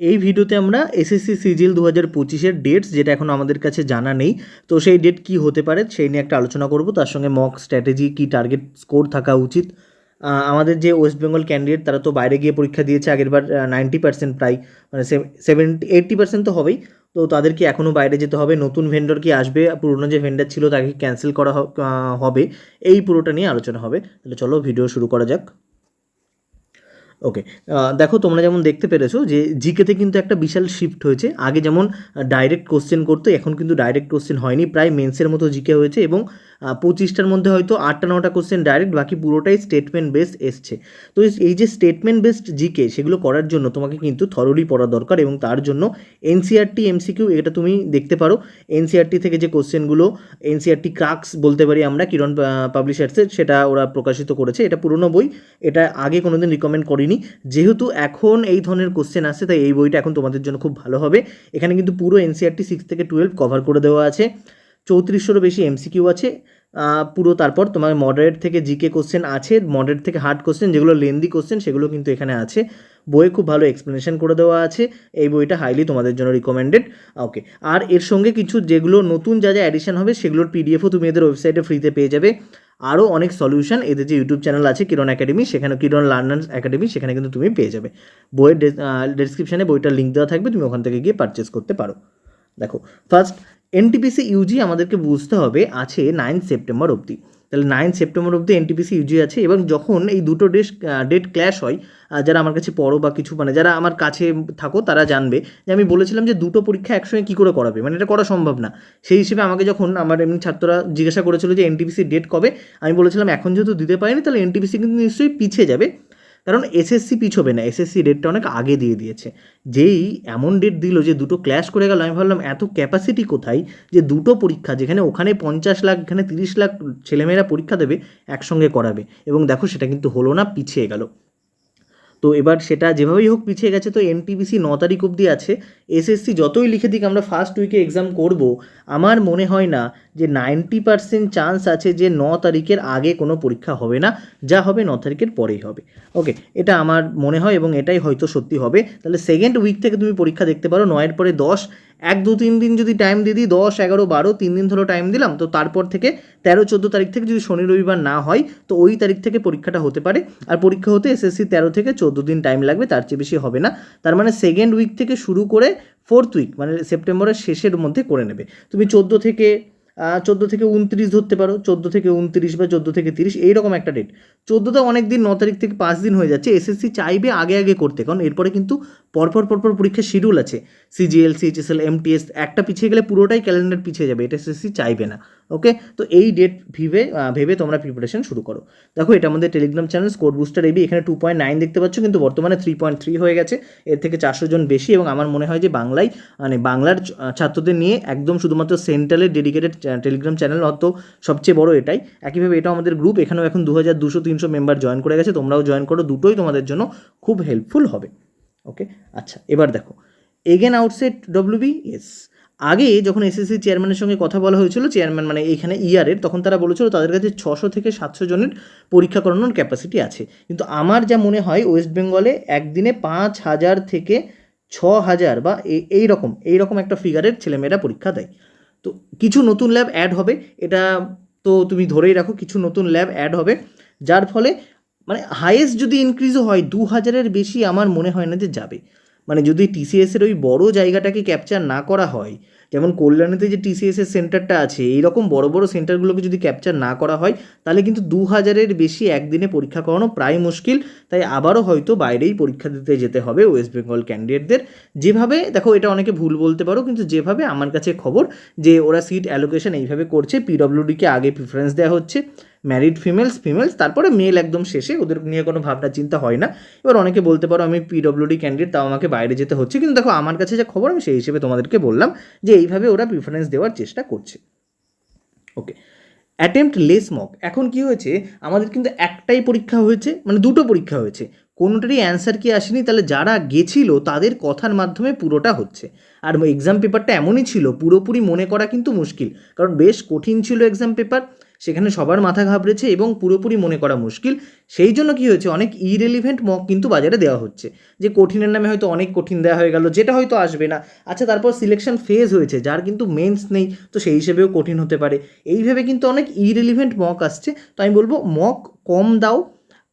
এই ভিডিওতে আমরা এসএসসি সিজিল দু হাজার পঁচিশের ডেটস যেটা এখন আমাদের কাছে জানা নেই, তো সেই ডেট কি হতে পারে সেই নিয়ে একটা আলোচনা করব। তার সঙ্গে মক স্ট্র্যাটেজি কি টার্গেট স্কোর থাকা উচিত। আমাদের যে ওয়েস্ট বেঙ্গল ক্যান্ডিডেট তারা তো বাইরে গিয়ে পরীক্ষা দিয়েছে আগেরবার নাইনটি পার্সেন্ট প্রায় মানে সেভেন্টি এইট্টি পার্সেন্ট তো হবেই। তো তাদেরকে এখনও বাইরে যেতে হবে। নতুন ভেন্ডর কি আসবে? পুরনো যে ভেন্ডার ছিল, তাকে ক্যান্সেল করা হবে। এই পুরোটা নিয়ে আলোচনা হবে। তাহলে চলো ভিডিও শুরু করা যাক। ওকে দেখো তোমরা যেমন দেখতে পেরেছ যে জিকেতে কিন্তু একটা বিশাল শিফট হয়েছে। আগে যেমন ডাইরেক্ট কোশ্চেন করতো, এখন কিন্তু ডাইরেক্ট কোশ্চেন হয়নি। প্রায় মেন্সের মতো জিকে হয়েছে এবং পঁচিশটার মধ্যে হয়তো আটটা, নটা কোশ্চেন ডাইরেক্ট বাকি পুরোটাই স্টেটমেন্ট বেসড এসছে। তো এই- যে স্টেটমেন্ট বেসড জিকে সেগুলো করার জন্য তোমাকে কিন্তু থরলি পড়া দরকার এবং তার জন্য এনসিআরটি এমসিকিউ এটা তুমি দেখতে পারো। এনসিআরটি থেকে যে কোশ্চেনগুলো এনসিআরটি ক্রাক্স বলতে পারি আমরা, কিরণ পাবলিশার্সের সেটা ওরা প্রকাশিত করেছে। এটা পুরনো বই, এটা আগে কোনোদিন রিকমেন্ড করিনি। যেহেতু এখন এই ধরনের কোশ্চেন আসছে, তাই এই বইটা এখন তোমাদের জন্য খুব ভালো হবে। এখানে কিন্তু পুরো এনসিআরটি সিক্স থেকে টুয়েলভ কভার করে দেওয়া আছে। চৌত্রিশশোরও বেশি এমসিকিউ আছে। পুরো তারপর তোমার মডারেট থেকে জিকে কোশ্চেন আছে মডারেট থেকে হার্ড কোশ্চেন যেগুলো লেন্দি কোশ্চেন সেগুলো কিন্তু এখানে আছে। বইয়ে খুব ভালো এক্সপ্লেনেশন করে দেওয়া আছে। এই বইটা হাইলি তোমাদের জন্য রিকমেন্ডেড ওকে আর এর সঙ্গে কিছু যেগুলো নতুন যা যা অ্যাডিশন হবে, সেগুলোর পিডিএফও তুমি এদের ওয়েবসাইটে ফ্রিতে পেয়ে যাবে। আরও অনেক সলিউশন এদের যে ইউটিউব চ্যানেল আছে কিরণ একাডেমি সেখানে কিরণ লার্নার্স একাডেমি সেখানে কিন্তু তুমি পেয়ে যাবে। বইয়ের ডেসক্রিপশানে বইটার লিঙ্ক দেওয়া থাকবে, তুমি ওখান থেকে গিয়ে পারচেস করতে পারো। দেখো ফার্স্ট এনটিপিসি ইউজি আমাদেরকে বুঝতে হবে, আছে নাইন সেপ্টেম্বর অবধি। তাহলে নাইন সেপ্টেম্বর অবধি এনটিপিসি ইউজি আছে এবং যখন এই দুটো ডেট ডেট ক্ল্যাশ হয় যারা আমার কাছে পড়ো বা কিছু মানে যারা আমার কাছে থাকো তারা জানবে যে আমি বলেছিলাম যে দুটো পরীক্ষা একসঙ্গে কী করে করাবে মানে এটা করা সম্ভব না। সেই হিসেবে আমাকে যখন আমার এমনি ছাত্ররা জিজ্ঞাসা করেছিল যে এনটিপিসি ডেট কবে, আমি বলেছিলাম এখন যেহেতু দিতে পারিনি, তাহলে এনটিপিসি কিন্তু নিশ্চয়ই পিছিয়ে যাবে। কারণ এসএসসি পিছবে না এসএসসি ডেটটা অনেক আগে দিয়ে দিয়েছে। যেই এমন ডেট দিল যে দুটো ক্ল্যাশ করে গেল, আমি ভাবলাম এত ক্যাপাসিটি কোথায় যে দুটো পরীক্ষা যেখানে ওখানে পঞ্চাশ লাখ এখানে তিরিশ লাখ ছেলেমেয়েরা পরীক্ষা দেবে, একসঙ্গে করাবে। এবং দেখো সেটা কিন্তু হলো না, পিছিয়ে গেল। তো এবার সেটা যেভাবেই হোক পিছিয়ে গেছে, তো এনটিপিসি ন তারিখ অবধি আছে। এসএসসি যতই লিখে দিক, আমরা ফার্স্ট উইকে এক্সাম করব। আমার মনে হয় না যে নাইনটি পার্সেন্ট চান্স আছে যে ন তারিখের আগে কোনো পরীক্ষা হবে না। যা হবে ন তারিখের পরেই হবে। ওকে এটা আমার মনে হয় এবং এটাই হয়তো সত্যি হবে। তাহলে সেকেন্ড উইক থেকে তুমি পরীক্ষা দেখতে পারো নয়ের পরে দশ এক দু তিন দিন যদি টাইম দিয়ে দিই, দশ, এগারো, বারো, তিন দিন ধরো টাইম দিলাম, তো তারপর থেকে তেরো, চোদ্দ তারিখ থেকে যদি শনি, রবিবার না হয়, তো ওই তারিখ থেকে পরীক্ষাটা হতে পারে। আর পরীক্ষা হতে এসএসসি তেরো থেকে চোদ্দ দিন টাইম লাগবে, তার চেয়ে বেশি হবে না। তার মানে সেকেন্ড উইক থেকে শুরু করে ফোর্থ উইক মানে সেপ্টেম্বরের শেষের মধ্যে করে নেবে। তুমি চোদ্দ থেকে চোদ্দ থেকে উনত্রিশ ধরতে পারো, চোদ্দ থেকে উনত্রিশ বা চোদ্দ থেকে তিরিশ, এইরকম একটা ডেট চোদ্দোতে অনেক দিন, ন তারিখ থেকে পাঁচ দিন হয়ে যাচ্ছে এসএসসি চাইবে আগে আগে করতে, কারণ এরপরে কিন্তু পরপর পরপর পরীক্ষার শিডিউল আছে। সিজিএল সিএইচএসএল এমটিএস একটা পিছিয়ে গেলে পুরোটাই ক্যালেন্ডার পিছিয়ে যাবে, এটা এসএসসি চাইবে না ওকে তো এই ডেট ভেবে ভেবে তোমরা প্রিপারেশন শুরু করো। দেখো, এটা আমাদের টেলিগ্রাম চ্যানেল স্কোর বুস্টার এবি এখানে টু পয়েন্ট নাইন দেখতে পাচ্ছ, কিন্তু বর্তমানে থ্রি পয়েন্ট থ্রি হয়ে গেছে, এর থেকে চারশো জন বেশি, এবং আমার মনে হয় যে বাংলায় মানে বাংলার ছাত্রদের নিয়ে একদম শুধুমাত্র সেন্ট্রালের ডেডিকেটেড টেলিগ্রাম চ্যানেল হয়তো সবচেয়ে বড় এটাই। একইভাবে এটাও আমাদের গ্রুপ এখানেও এখন দু হাজার দুশো তিনশো মেম্বার জয়েন করে গেছে, তোমরাও জয়েন করো, দুটোই তোমাদের জন্য খুব হেল্পফুল হবে। ওকে আচ্ছা এবার দেখো। এগেন আউটসেট ডব্লিউবি এস আগে যখন এসএসসি চেয়ারম্যানের সঙ্গে কথা বলা হয়েছিল চেয়ারম্যান মানে এখানে ইয়ারের তখন তারা বলেছিল তাদের কাছে ছশো থেকে সাতশো জনের পরীক্ষা করানোর ক্যাপাসিটি আছে। কিন্তু আমার যা মনে হয় ওয়েস্ট বেঙ্গলে একদিনে পাঁচ হাজার থেকে ছ হাজার বা এই রকম এই রকম একটা ফিগারের ছেলেমেয়েরা পরীক্ষা দেয়। তো কিছু নতুন ল্যাব অ্যাড হবে, এটা তো তুমি ধরেই রাখো, কিছু নতুন ল্যাব অ্যাড হবে, যার ফলে মানে হাইয়েস্ট যদি ইনক্রিজও হয় দু হাজারের বেশি আমার মনে হয় না যে যাবে। মানে যদি টিসিএসের ওই বড় জায়গাটাকে ক্যাপচার না করা হয়, যেমন কল্যাণীতে যে টিসিএসের সেন্টারটা আছে, এইরকম বড় বড় সেন্টারগুলোকে যদি ক্যাপচার না করা হয়, তাহলে কিন্তু দু হাজারের বেশি একদিনে পরীক্ষা করানো প্রায় মুশকিল। তাই আবারও হয়তো বাইরেই পরীক্ষা দিতে যেতে হবে ওয়েস্ট বেঙ্গল ক্যান্ডিডেটদের যেভাবে, দেখো এটা অনেকে ভুল বলতে পারো, কিন্তু যেভাবে আমার কাছে খবর যে ওরা সিট অ্যালোকেশন এইভাবে করছে পিডব্লিউডিকে আগে প্রিফারেন্স দেওয়া হচ্ছে। ম্যারিড ফিমেলস ফিমেলস তারপরে মেল একদম শেষে, ওদের নিয়ে কোনো ভাবনা, চিন্তা হয় না। এবার অনেকে বলতে পারো, আমি পিডব্লিউডি ক্যান্ডিডেট তাও আমাকে বাইরে যেতে হচ্ছে। কিন্তু দেখো, আমার কাছে যে খবর, আমি সেই হিসেবে তোমাদেরকে বললাম যে, এইভাবে ওরা প্রিফারেন্স দেওয়ার চেষ্টা করছে। ওকে অ্যাটেম্পট লেস মক এখন কি হয়েছে? আমাদের কিন্তু একটাই পরীক্ষা হয়েছে মানে দুটো পরীক্ষা হয়েছে। কোনোটারই অ্যান্সার কি আসেনি? তাহলে যারা গেছিল, তাদের কথার মাধ্যমে পুরোটা হচ্ছে। আর এক্সাম পেপারটা এমনই ছিল, পুরোপুরি মনে করা কিন্তু মুশকিল। কারণ বেশ কঠিন ছিল এক্সাম পেপার সেখানে সবার মাথা ঘাবড়েছে এবং পুরোপুরি মনে করা মুশকিল। সেই জন্য কি হয়েছে? অনেক ইরেলিভেন্ট মক কিন্তু বাজারে দেওয়া হচ্ছে। যে কঠিনের নামে হয়তো অনেক কঠিন দেওয়া হয়ে গেল, যেটা হয়তো আসবে না। আচ্ছা তারপর সিলেকশন ফেজ হয়েছে, যার কিন্তু মেন্স নেই, তো সেই হিসেবেও কঠিন হতে পারে। এইভাবে কিন্তু অনেক ইরেলিভেন্ট মক আসছে। তো আমি বলব মক কম দাও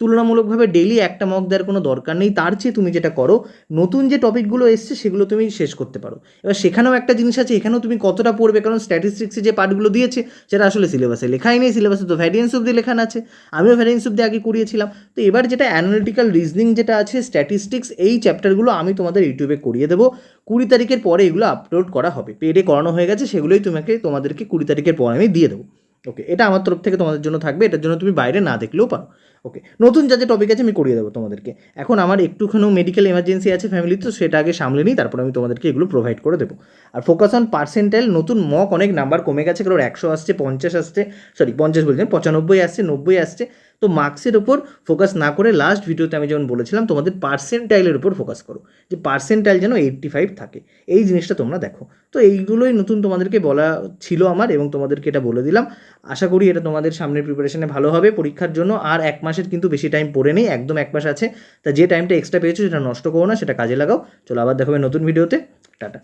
তুলনামূলকভাবে ডেইলি একটা মক দেওয়ার কোনো দরকার নেই। তার চেয়ে তুমি যেটা করো, নতুন যে টপিকগুলো এসছে সেগুলো তুমি শেষ করতে পারো। এবার সেখানেও একটা জিনিস আছে, এখানেও তুমি কতটা পড়বে? কারণ স্ট্যাটিস্টিক্সে যে পার্টগুলো দিয়েছে, সেটা আসলে সিলেবাসে লেখাই নেই। সিলেবাসে তো ভ্যারিয়েন্স অব্দি লেখানো আছে। আমিও ভ্যারিয়েন্স অব্দি আগে করিয়েছিলাম। তো এবার যেটা অ্যানালিটিক্যাল রিজনিং যেটা আছে স্ট্যাটিস্টিক্স এই চ্যাপ্টারগুলো আমি তোমাদের ইউটিউবে করিয়ে দেবো। কুড়ি তারিখের পরে এগুলো আপলোড করা হবে। পেডে করানো হয়ে গেছে, সেগুলোই তোমাকে, তোমাদেরকে কুড়ি তারিখের পর আমি দিয়ে দেবো। ওকে এটা আমার তরফ থেকে তোমাদের জন্য থাকবে, এটার জন্য তুমি বাইরে না দেখলেও পারো। ওকে নতুন যাতে টপিক আছে আমি করিয়ে দেবো তোমাদেরকে। এখন আমার একটুখানিও মেডিকেল এমার্জেন্সি আছে ফ্যামিলি তো সেটা আগে সামলে নিই, তারপর আমি তোমাদেরকে এগুলো প্রোভাইড করে দেবো। আর ফোকাস অন পার্সেন্টাইল নতুন মক অনেক নাম্বার কমে গেছে, কারণ একশো আসছে, পঞ্চাশ আসছে সরি পঞ্চাশ বলছেন পঁচানব্বই আসছে, নব্বই আসছে। তো মার্কসের ওপর ফোকাস না করে লাস্ট ভিডিওতে আমি যেমন বলেছিলাম, তোমাদের পার্সেন্টাইলের উপর ফোকাস করো। যে পার্সেন্টাইল যেন এইট্টি ফাইভ থাকে। এই জিনিসটা তোমরা দেখো। তো এইগুলোই নতুন তোমাদেরকে বলা ছিল আমার এবং তোমাদেরকে এটা বলে দিলাম। আশা করি এটা তোমাদের সামনের প্রিপারেশনে ভালো হবে। পরীক্ষার জন্য আর এক মাসের কিন্তু বেশি টাইম পড়ে নেই, একদম এক মাস আছে। তা যে টাইমটা এক্সট্রা পেয়েছ সেটা নষ্ট করো না, সেটা কাজে লাগাও। চলো আবার দেখাবে নতুন ভিডিওতে টাটা।